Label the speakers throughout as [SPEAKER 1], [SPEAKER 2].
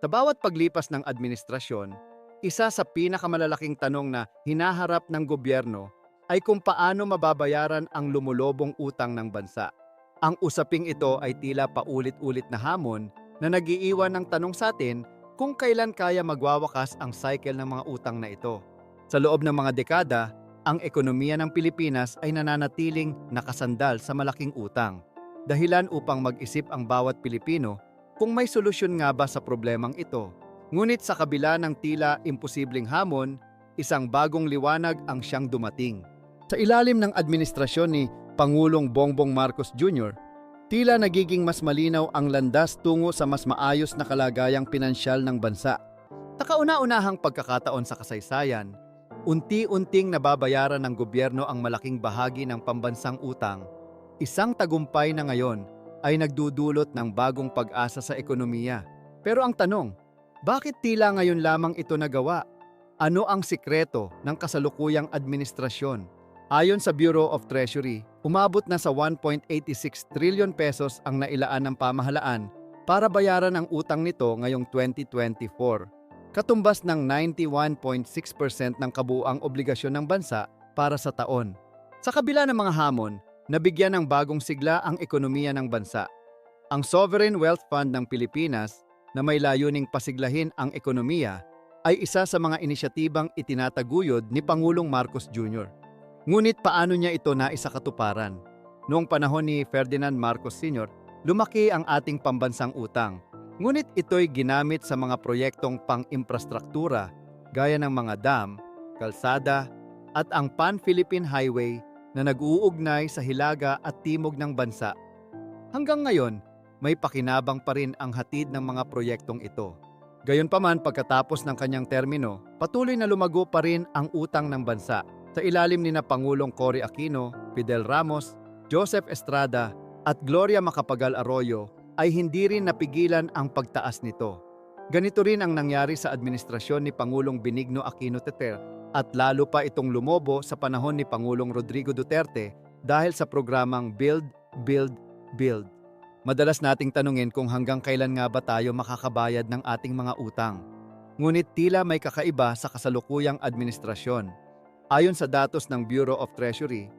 [SPEAKER 1] Sa bawat paglipas ng administrasyon, isa sa pinakamalalaking tanong na hinaharap ng gobyerno ay kung paano mababayaran ang lumulobong utang ng bansa. Ang usaping ito ay tila paulit-ulit na hamon na nagiiwan ng tanong sa atin kung kailan kaya magwawakas ang cycle ng mga utang na ito. Sa loob ng mga dekada, ang ekonomiya ng Pilipinas ay nananatiling nakasandal sa malaking utang. Dahilan upang mag-isip ang bawat Pilipino kung may solusyon nga ba sa problemang ito. Ngunit sa kabila ng tila imposibleng hamon, isang bagong liwanag ang siyang dumating. Sa ilalim ng administrasyon ni Pangulong Bongbong Marcos Jr., tila nagiging mas malinaw ang landas tungo sa mas maayos na kalagayang pinansyal ng bansa. Sa kauna-unahang pagkakataon sa kasaysayan, unti-unting nababayaran ng gobyerno ang malaking bahagi ng pambansang utang. Isang tagumpay na ngayon ay nagdudulot ng bagong pag-asa sa ekonomiya. Pero ang tanong, bakit tila ngayon lamang ito nagawa? Ano ang sikreto ng kasalukuyang administrasyon? Ayon sa Bureau of Treasury, umabot na sa 1.86 trillion pesos ang nailaan ng pamahalaan para bayaran ang utang nito ngayong 2024. Katumbas ng 91.6% ng kabuuang obligasyon ng bansa para sa taon. Sa kabila ng mga hamon, nabigyan ng bagong sigla ang ekonomiya ng bansa. Ang Sovereign Wealth Fund ng Pilipinas na may layuning pasiglahin ang ekonomiya ay isa sa mga inisyatibang itinataguyod ni Pangulong Marcos Jr. Ngunit paano niya ito naisakatuparan? Noong panahon ni Ferdinand Marcos Sr., lumaki ang ating pambansang utang. Ngunit ito'y ginamit sa mga proyektong pang-imprastruktura gaya ng mga dam, kalsada, at ang Pan-Philippine Highway na nag-uugnay sa hilaga at timog ng bansa. Hanggang ngayon, may pakinabang pa rin ang hatid ng mga proyektong ito. Gayunpaman pagkatapos ng kanyang termino, patuloy na lumago pa rin ang utang ng bansa sa ilalim ni na Pangulong Cory Aquino, Fidel Ramos, Joseph Estrada at Gloria Macapagal Arroyo ay hindi rin napigilan ang pagtaas nito. Ganito rin ang nangyari sa administrasyon ni Pangulong Benigno Aquino Teter at lalo pa itong lumobo sa panahon ni Pangulong Rodrigo Duterte dahil sa programang Build, Build, Build. Madalas nating tanungin kung hanggang kailan nga ba tayo makakabayad ng ating mga utang. Ngunit tila may kakaiba sa kasalukuyang administrasyon. Ayon sa datos ng Bureau of Treasury,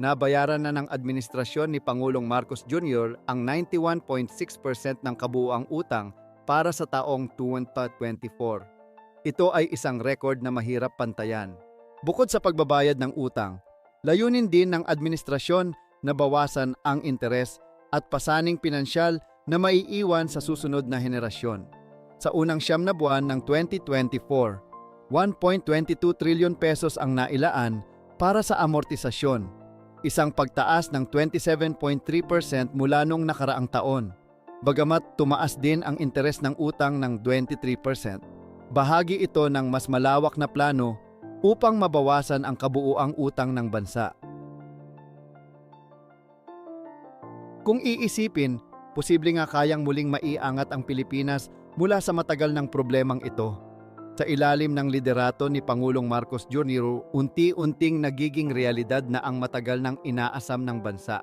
[SPEAKER 1] nabayaran na ng administrasyon ni Pangulong Marcos Jr. ang 91.6% ng kabuuang utang para sa taong 2024. Ito ay isang record na mahirap pantayan. Bukod sa pagbabayad ng utang, layunin din ng administrasyon na bawasan ang interes at pasaning pinansyal na maiiwan sa susunod na henerasyon. Sa unang siyam na buwan ng 2024, 1.22 trillion pesos ang nailaan para sa amortisasyon, isang pagtaas ng 27.3% mula nung nakaraang taon. Bagamat tumaas din ang interes ng utang ng 23%, bahagi ito ng mas malawak na plano upang mabawasan ang kabuuang utang ng bansa. Kung iisipin, posible nga kayang muling maiangat ang Pilipinas mula sa matagal ng problemang ito. Sa ilalim ng liderato ni Pangulong Marcos Jr., unti-unting nagiging realidad na ang matagal ng inaasam ng bansa.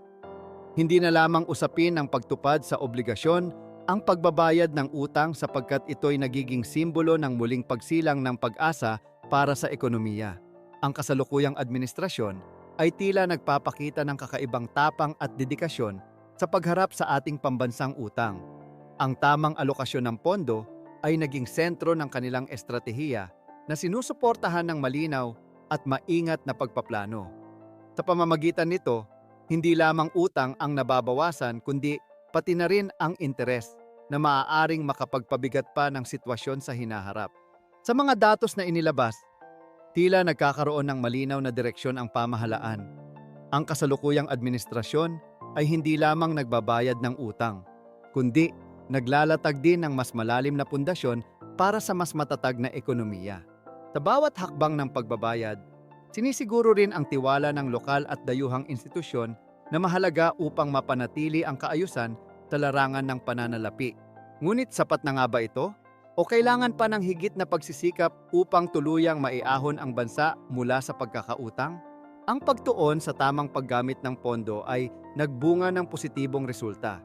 [SPEAKER 1] Hindi na lamang usapin ang pagtupad sa obligasyon ang pagbabayad ng utang sapagkat ito'y nagiging simbolo ng muling pagsilang ng pag-asa para sa ekonomiya. Ang kasalukuyang administrasyon ay tila nagpapakita ng kakaibang tapang at dedikasyon sa pagharap sa ating pambansang utang. Ang tamang alokasyon ng pondo ay naging sentro ng kanilang estratehiya na sinusuportahan ng malinaw at maingat na pagpaplano. Sa pamamagitan nito, hindi lamang utang ang nababawasan kundi pati na rin ang interes na maaaring makapagpabigat pa ng sitwasyon sa hinaharap. Sa mga datos na inilabas, tila nagkakaroon ng malinaw na direksyon ang pamahalaan. Ang kasalukuyang administrasyon ay hindi lamang nagbabayad ng utang, kundi naglalatag din ng mas malalim na pundasyon para sa mas matatag na ekonomiya. Sa bawat hakbang ng pagbabayad, sinisiguro rin ang tiwala ng lokal at dayuhang institusyon na mahalaga upang mapanatili ang kaayusan sa larangan ng pananalapi. Ngunit sapat na nga ba ito? O kailangan pa ng higit na pagsisikap upang tuluyang maiahon ang bansa mula sa pagkakautang? Ang pagtuon sa tamang paggamit ng pondo ay nagbunga ng positibong resulta.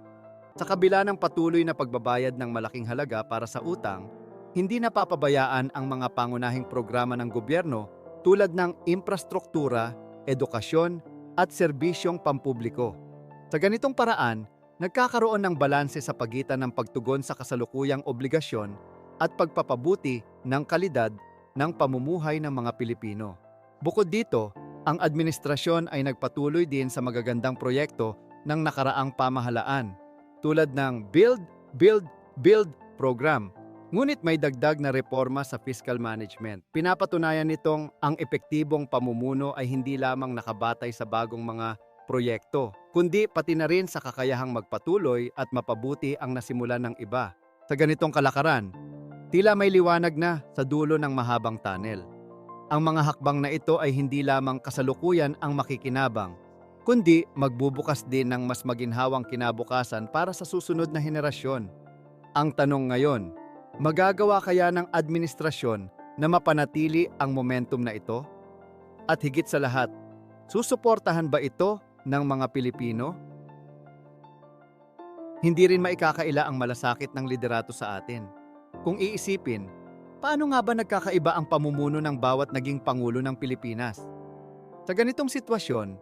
[SPEAKER 1] Sa kabila ng patuloy na pagbabayad ng malaking halaga para sa utang, hindi napapabayaan ang mga pangunahing programa ng gobyerno tulad ng infrastruktura, edukasyon at serbisyong pampubliko. Sa ganitong paraan, nagkakaroon ng balanse sa pagitan ng pagtugon sa kasalukuyang obligasyon at pagpapabuti ng kalidad ng pamumuhay ng mga Pilipino. Bukod dito, ang administrasyon ay nagpatuloy din sa magagandang proyekto ng nakaraang pamahalaan tulad ng Build, Build, Build program. Ngunit may dagdag na reforma sa fiscal management. Pinapatunayan nitong ang epektibong pamumuno ay hindi lamang nakabatay sa bagong mga proyekto, kundi pati na rin sa kakayahang magpatuloy at mapabuti ang nasimulan ng iba. Sa ganitong kalakaran, tila may liwanag na sa dulo ng mahabang tunnel. Ang mga hakbang na ito ay hindi lamang kasalukuyan ang makikinabang, kundi magbubukas din ng mas maginhawang kinabukasan para sa susunod na henerasyon. Ang tanong ngayon, magagawa kaya ng administrasyon na mapanatili ang momentum na ito? At higit sa lahat, susuportahan ba ito ng mga Pilipino? Hindi rin maikakaila ang malasakit ng liderato sa atin. Kung iisipin, paano nga ba nagkakaiba ang pamumuno ng bawat naging Pangulo ng Pilipinas? Sa ganitong sitwasyon,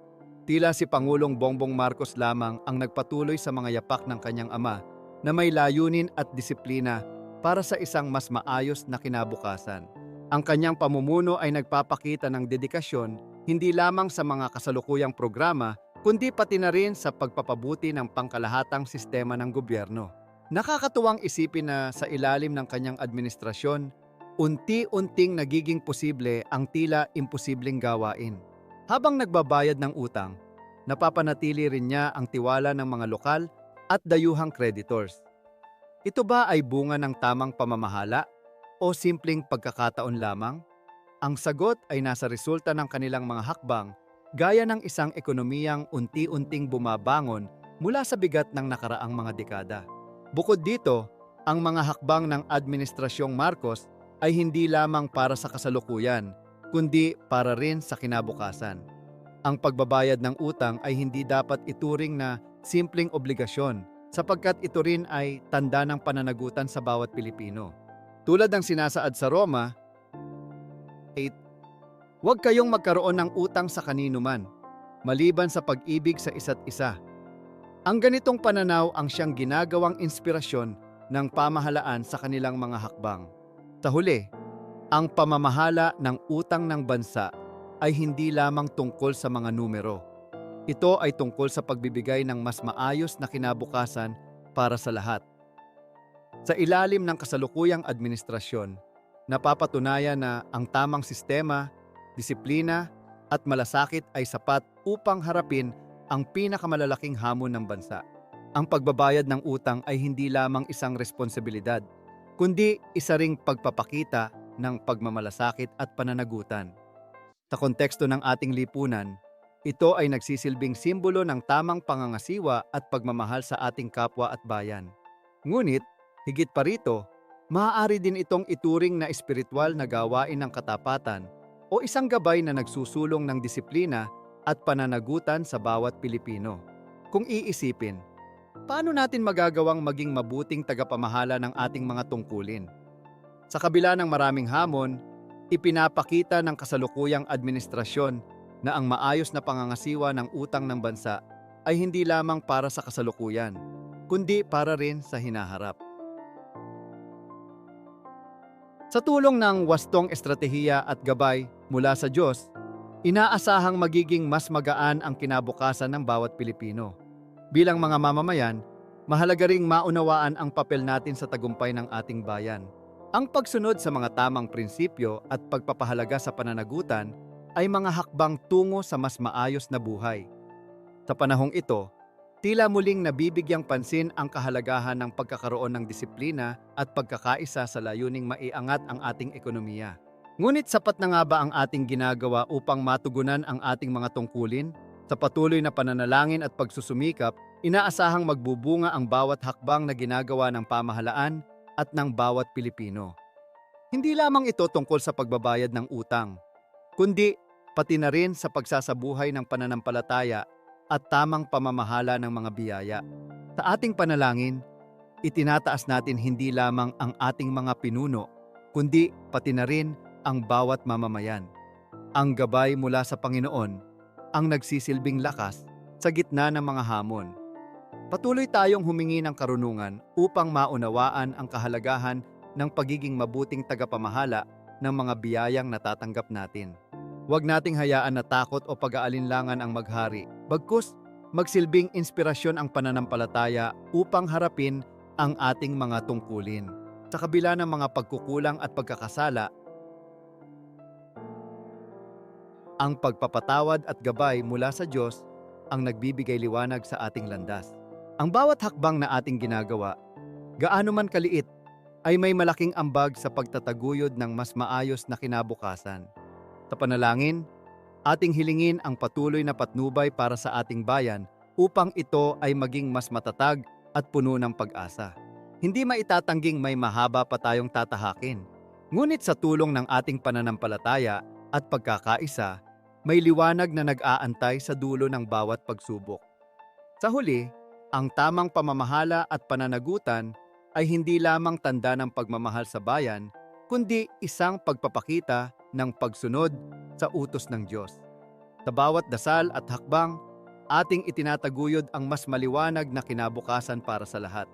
[SPEAKER 1] tila si Pangulong Bongbong Marcos lamang ang nagpatuloy sa mga yapak ng kanyang ama na may layunin at disiplina para sa isang mas maayos na kinabukasan. Ang kanyang pamumuno ay nagpapakita ng dedikasyon hindi lamang sa mga kasalukuyang programa, kundi pati na rin sa pagpapabuti ng pangkalahatang sistema ng gobyerno. Nakakatuwang isipin na sa ilalim ng kanyang administrasyon, unti-unting nagiging posible ang tila imposibleng gawain. Habang nagbabayad ng utang, napapanatili rin niya ang tiwala ng mga lokal at dayuhang creditors. Ito ba ay bunga ng tamang pamamahala o simpleng pagkakataon lamang? Ang sagot ay nasa resulta ng kanilang mga hakbang gaya ng isang ekonomiyang unti-unting bumabangon mula sa bigat ng nakaraang mga dekada. Bukod dito, ang mga hakbang ng Administrasyong Marcos ay hindi lamang para sa kasalukuyan, kundi para rin sa kinabukasan. Ang pagbabayad ng utang ay hindi dapat ituring na simpleng obligasyon sapagkat ito rin ay tanda ng pananagutan sa bawat Pilipino. Tulad ng sinasaad sa Roma, 8. Huwag kayong magkaroon ng utang sa kanino man, maliban sa pag-ibig sa isa't isa. Ang ganitong pananaw ang siyang ginagawang inspirasyon ng pamahalaan sa kanilang mga hakbang. Sa huli, ang pamamahala ng utang ng bansa ay hindi lamang tungkol sa mga numero. Ito ay tungkol sa pagbibigay ng mas maayos na kinabukasan para sa lahat. Sa ilalim ng kasalukuyang administrasyon, napapatunayan na ang tamang sistema, disiplina at malasakit ay sapat upang harapin ang pinakamalalaking hamon ng bansa. Ang pagbabayad ng utang ay hindi lamang isang responsibilidad, kundi isa ring pagpapakita ng pagmamalasakit at pananagutan. Sa konteksto ng ating lipunan, ito ay nagsisilbing simbolo ng tamang pangangasiwa at pagmamahal sa ating kapwa at bayan. Ngunit, higit pa rito, maaari din itong ituring na espiritual na gawain ng katapatan o isang gabay na nagsusulong ng disiplina at pananagutan sa bawat Pilipino. Kung iisipin, paano natin magagawang maging mabuting tagapamahala ng ating mga tungkulin? Sa kabila ng maraming hamon, ipinapakita ng kasalukuyang administrasyon na ang maayos na pangangasiwa ng utang ng bansa ay hindi lamang para sa kasalukuyan, kundi para rin sa hinaharap. Sa tulong ng wastong estratehiya at gabay mula sa Diyos, inaasahang magiging mas magaan ang kinabukasan ng bawat Pilipino. Bilang mga mamamayan, mahalaga ring maunawaan ang papel natin sa tagumpay ng ating bayan. Ang pagsunod sa mga tamang prinsipyo at pagpapahalaga sa pananagutan ay mga hakbang tungo sa mas maayos na buhay. Sa panahong ito, tila muling nabibigyang pansin ang kahalagahan ng pagkakaroon ng disiplina at pagkakaisa sa layuning maiangat ang ating ekonomiya. Ngunit sapat na nga ba ang ating ginagawa upang matugunan ang ating mga tungkulin? Sa patuloy na pananalangin at pagsusumikap, inaasahang magbubunga ang bawat hakbang na ginagawa ng pamahalaan at ng bawat Pilipino. Hindi lamang ito tungkol sa pagbabayad ng utang, kundi pati na rin sa pagsasabuhay ng pananampalataya at tamang pamamahala ng mga biyaya. Sa ating panalangin, itinataas natin hindi lamang ang ating mga pinuno, kundi pati na rin ang bawat mamamayan. Ang gabay mula sa Panginoon ang nagsisilbing lakas sa gitna ng mga hamon. Patuloy tayong humingi ng karunungan upang maunawaan ang kahalagahan ng pagiging mabuting tagapamahala ng mga biyayang natatanggap natin. Huwag nating hayaan na takot o pag-aalinlangan ang maghari. Bagkus, magsilbing inspirasyon ang pananampalataya upang harapin ang ating mga tungkulin. Sa kabila ng mga pagkukulang at pagkakasala, ang pagpapatawad at gabay mula sa Diyos ang nagbibigay liwanag sa ating landas. Ang bawat hakbang na ating ginagawa, gaano man kaliit, ay may malaking ambag sa pagtataguyod ng mas maayos na kinabukasan. Sa panalangin, ating hilingin ang patuloy na patnubay para sa ating bayan upang ito ay maging mas matatag at puno ng pag-asa. Hindi maitatangging may mahaba pa tayong tatahakin. Ngunit sa tulong ng ating pananampalataya at pagkakaisa, may liwanag na nag-aantay sa dulo ng bawat pagsubok. Sa huli, ang tamang pamamahala at pananagutan ay hindi lamang tanda ng pagmamahal sa bayan, kundi isang pagpapakita ng pagsunod sa utos ng Diyos. Sa bawat dasal at hakbang, ating itinataguyod ang mas maliwanag na kinabukasan para sa lahat.